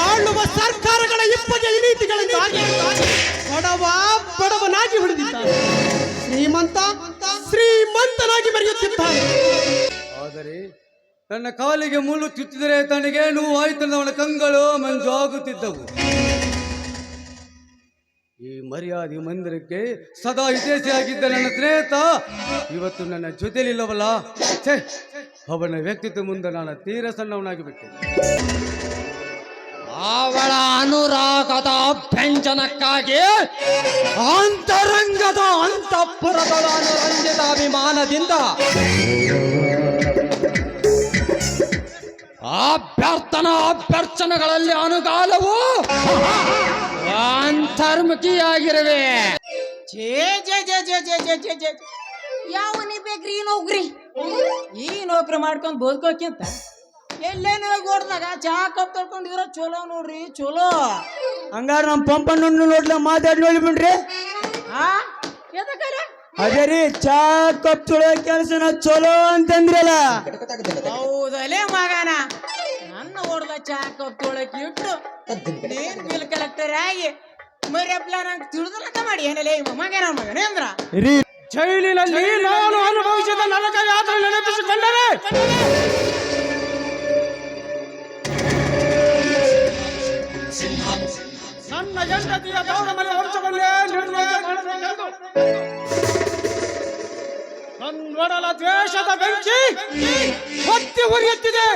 ಆಳುವ ಸರ್ಕಾರಗಳ ಇಪ್ಪಗೆ ಈ ನೀತಿಗಳಿಂದಾಗಿ ಬಡವ ಬಡವನಾಗಿ ಉಳಿದಿದ್ದಾನೆ. ಶ್ರೀಮಂತ ಶ್ರೀಮಂತನಾಗಿ ಮೆರೆಯುತ್ತಿದ್ದಾನೆ. ಆದರೆ ನನ್ನ ಕಾಲಿಗೆ ಮುಳ್ಳು ಚುಚ್ಚಿದರೆ ತನಗೆ ನೋವು ಆಯ್ತು ಅವನ ಕಂಗಳು ಮಂಜಾಗುತ್ತಿದ್ದವು. ಈ ಮರ್ಯಾದೆ ಮಂದಿರಕ್ಕೆ ಸದಾ ಹಿತೇಶಿಯಾಗಿದ್ದ ನನ್ನ ಸ್ನೇಹಿತ, ಇವತ್ತು ನನ್ನ ಜೊತೆಲಿಲ್ಲವಲ್ಲ? ಛೇ, ಅವನ ವ್ಯಕ್ತಿತ್ವ ಮುಂದೆ ನಾನು ತೀರ ಸಣ್ಣವನಾಗಿ ಬಿಟ್ಟೆ ಅವಳ ಅನುರಾಗದ ವ್ಯಂಜನಕ್ಕಾಗಿ ಅಂತರಂಗದ ಅಂತಃಪುರದ ಅನುರಂಜಿತ ಅಭಿಮಾನದಿಂದ ಅಭ್ಯರ್ಥನಾ ಅಭ್ಯರ್ಥನೆಗಳಲ್ಲಿ ಅನುಗಾಲವು ಅಂತರ್ಮುಖಿಯಾಗಿರುವೆ ಛೇ ಜೇ ಜೇ ಜೇ ಜೇ ಜೇ ಜೇ ಜೇ. ಯಾವನಿ ಬೇಕ್ರಿ ಈ ನೌಕರಿ? ಈ ನೌಕರಿ ಮಾಡ್ಕೊಂಡು ಬದುಕೋಕ್ಕಿಂತ ಎಲ್ಲೇನು ಓಡ್ದಾಗ ಚಾ ಕಪ್ ತೊಳ್ಕೊಂಡಿದ್ರ ಚಲೋ ನೋಡ್ರಿ ಚಲೋ. ಹಂಗಾರ ನಮ್ಮ ಪಂಪಣ್ಣ ನೋಡ್ಲ ಮಾತಾಡಿ ನೋಡಿ ಬಿಡ್ರಿ. ಆ ಎದಕ್ಕಲೆ ಅದೇ ರೀ ಚಾ ಕಪ್ ಚಲೋ ಕೆಲಸ ಚಲೋ ಅಂತಂದ್ರಲ್ಲ. ಹೌದಲೇ ಮಗನ. ಚಾ ಕಪ್ ತೊಳಕ್ ಇಟ್ಟು ನೀನ್ ಬಿಲ್ ಕಲೆಕ್ಟರ್ ಆಗಿ ಮರಿಯಪ್ಲ ನಂಗೆ ತಿಳಿದಲಕ್ಕ ಮಾಡಿ? ಮಗನ ಮಗನೇ ಅಂದ್ರ? ಜೈಲಿನಲ್ಲಿ ನಾನು ಅನುಭವಿಸಿದ ನರಕ ಯಾತ್ರೆ ನೆನಪಿಸಿಕೊಂಡರೆ ನನ್ನ ಹೆಂಡತಿಯ ತವರ ಮನೆ ಮಾಡಬೇಕೆಂದು ನನ್ನೊಡಲ ದ್ವೇಷದ ಬೆಂಕಿ ಹೊತ್ತಿ ಉರಿಯುತ್ತಿದೆ.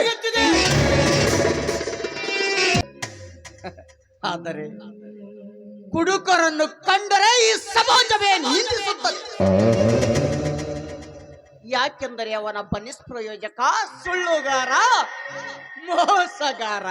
ಆದರೆ ಕುಡುಕರನ್ನು ಕಂಡರೆ ಈ ಸಮಾಜವೇ ನಿಂದಿಸುತ್ತದೆ ಯಾಕೆಂದರೆ ಅವನ ಬನಿಸ್ ಪ್ರಯೋಜಕ ಸುಳ್ಳುಗಾರ ಮೋಸಗಾರ.